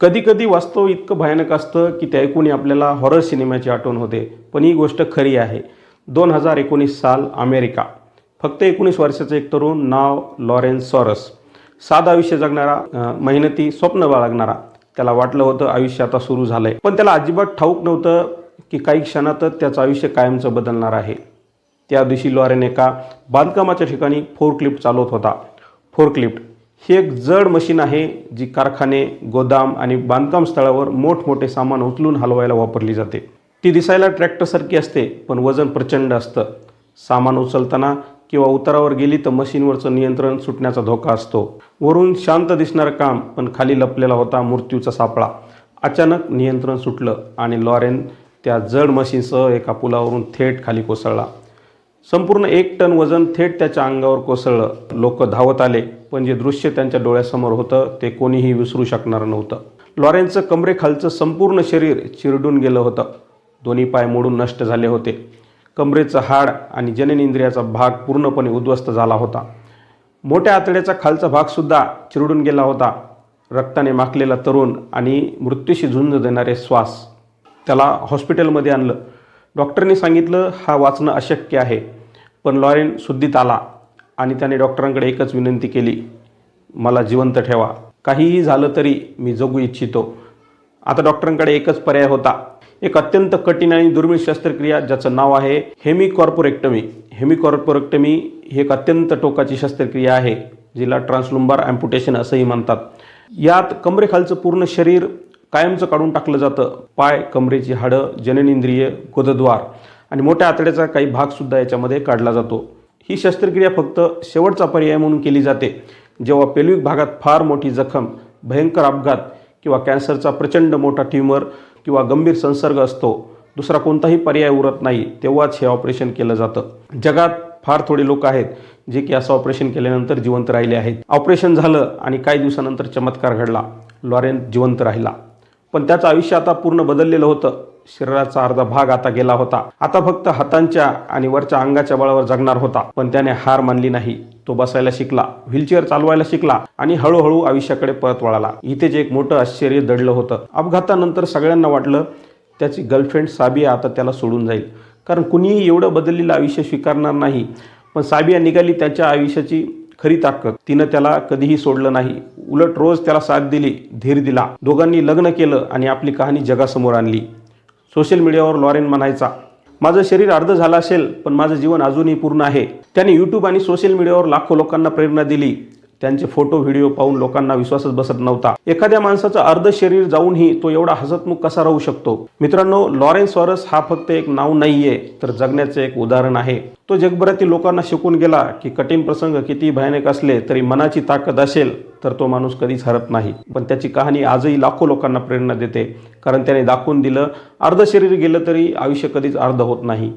कधी कधी वास्तव इतकं भयानक असतं की ते ऐकूनही आपल्याला हॉरर सिनेमाची आठवण होते. पण ही गोष्ट खरी आहे. दोन हजार एकोणीस साल अमेरिका. फक्त एकोणीस वर्षाचं एक तरुण नाव लॉरेन्स सॉरस. साधं आयुष्य जगणारा मेहनती स्वप्न बाळगणारा त्याला वाटलं होतं आयुष्य आता सुरू झालंय. पण त्याला अजिबात ठाऊक नव्हतं की काही क्षणातच त्याचं आयुष्य कायमचं बदलणार आहे. त्या दिवशी लॉरेन एका बांधकामाच्या ठिकाणी फोरक्लिफ्ट चालवत होता. फोरक्लिफ्ट. ही एक जड मशीन आहे जी कारखाने गोदाम आणि बांधकाम स्थळावर मोठमोठे सामान उचलून हलवायला वापरली जाते. ती दिसायला ट्रॅक्टरसारखी असते पण वजन प्रचंड असतं. सामान उचलताना किंवा उतारावर गेली तर मशीनवरचं नियंत्रण सुटण्याचा धोका असतो. वरून शांत दिसणारं काम पण खाली लपलेला होता मृत्यूचा सापळा. अचानक नियंत्रण सुटलं आणि लॉरेन त्या जड मशीनसह एका पुलावरून थेट खाली कोसळला. संपूर्ण एक टन वजन थेट त्याच्या अंगावर कोसळलं. लोक धावत आले. पण जे दृश्य त्यांच्या डोळ्यासमोर होतं ते कोणीही विसरू शकणार नव्हतं. लॉरेन्सचं कमरेखालचं संपूर्ण शरीर चिरडून गेलं होतं. दोन्ही पाय मोडून नष्ट झाले होते. कमरेचं हाड आणि जननेंद्रियाचा भाग पूर्णपणे उद्ध्वस्त झाला होता. मोठ्या आतड्याचा खालचा भागसुद्धा चिरडून गेला होता. रक्ताने माखलेला तरुण आणि मृत्यूशी झुंज देणारे श्वास. त्याला हॉस्पिटलमध्ये आणलं. डॉक्टरने सांगितलं हा वाचणं अशक्य आहे. पण लॉरेन सुद्धीत आला. आणि त्याने डॉक्टरांकडे एकच विनंती केली मला जिवंत ठेवा. काहीही झालं तरी मी जगू इच्छितो. आता डॉक्टरांकडे एकच पर्याय होता. एक अत्यंत कठीण आणि दुर्मिळ शस्त्रक्रिया ज्याचं नाव आहे हेमिकॉर्पोरेक्टमी. हेमिकॉर्पोरेक्टमी ही एक अत्यंत टोकाची शस्त्रक्रिया आहे जिला ट्रान्सलुंबार अँप्युटेशन असंही म्हणतात. यात कमरेखालचं पूर्ण शरीर कायमचं काढून टाकलं जातं. पाय कमरेची हाडं जननेंद्रिय गोदद्वार आणि मोठ्या आतड्याचा काही भागसुद्धा याच्यामध्ये काढला जातो. ही शस्त्रक्रिया फक्त शेवटचा पर्याय म्हणून केली जाते. जेव्हा पेल्विक भागात फार मोठी जखम भयंकर अपघात किंवा कॅन्सरचा प्रचंड मोठा ट्यूमर किंवा गंभीर संसर्ग असतो दुसरा कोणताही पर्याय उरत नाही तेव्हाच हे ऑपरेशन केलं जातं. जगात फार थोडे लोक आहेत जे की असं ऑपरेशन केल्यानंतर जिवंत राहिले आहेत. ऑपरेशन झालं आणि काही दिवसानंतर चमत्कार घडला. लॉरेन जिवंत राहिला. पण त्याचं आयुष्य आता पूर्ण बदललेलं होतं. शरीराचा अर्धा भाग आता गेला होता. आता फक्त हातांच्या आणि वरच्या अंगाच्या बळावर जगणार होता. पण त्याने हार मानली नाही. तो बसायला शिकला. व्हीलचेअर चालवायला शिकला आणि हळूहळू आयुष्याकडे परत वळाला. इथेच एक मोठं आश्चर्य दडलं होतं. अपघातानंतर सगळ्यांना वाटलं त्याची गर्लफ्रेंड साबिया आता त्याला सोडून जाईल. कारण कुणीही एवढं बदललेलं आयुष्य स्वीकारणार नाही. पण साबिया निघाली त्याच्या आयुष्याची खरी ताकद. तिनं त्याला कधीही सोडलं नाही. उलट रोज त्याला साथ दिली धीर दिला. दोघांनी लग्न केलं आणि आपली कहाणी जगासमोर आणली. सोशल मीडियावर लॉरेन म्हणायचा माझं शरीर अर्ध झालं असेल पण माझं जीवन अजूनही पूर्ण आहे. त्याने यूट्यूब आणि सोशल मीडियावर लाखो लोकांना प्रेरणा दिली. त्यांचे फोटो व्हिडिओ पाहून लोकांना विश्वासच बसत नव्हता. एखाद्या माणसाचं अर्ध शरीर जाऊनही तो एवढा हसतमुख कसा राहू शकतो? मित्रांनो लॉरेन्स वॉरस हा फक्त एक नाव नाहीये तर जगण्याचं एक उदाहरण आहे. तो जगभरातील लोकांना शिकून गेला की कठीण प्रसंग किती भयानक असले तरी मनाची ताकद असेल तर तो माणूस कधीच हरत नाही. पण त्याची कहाणी आजही लाखो लोकांना प्रेरणा देते कारण त्याने दाखवून दिलं अर्ध शरीर गेलं तरी आयुष्य कधीच अर्ध होत नाही.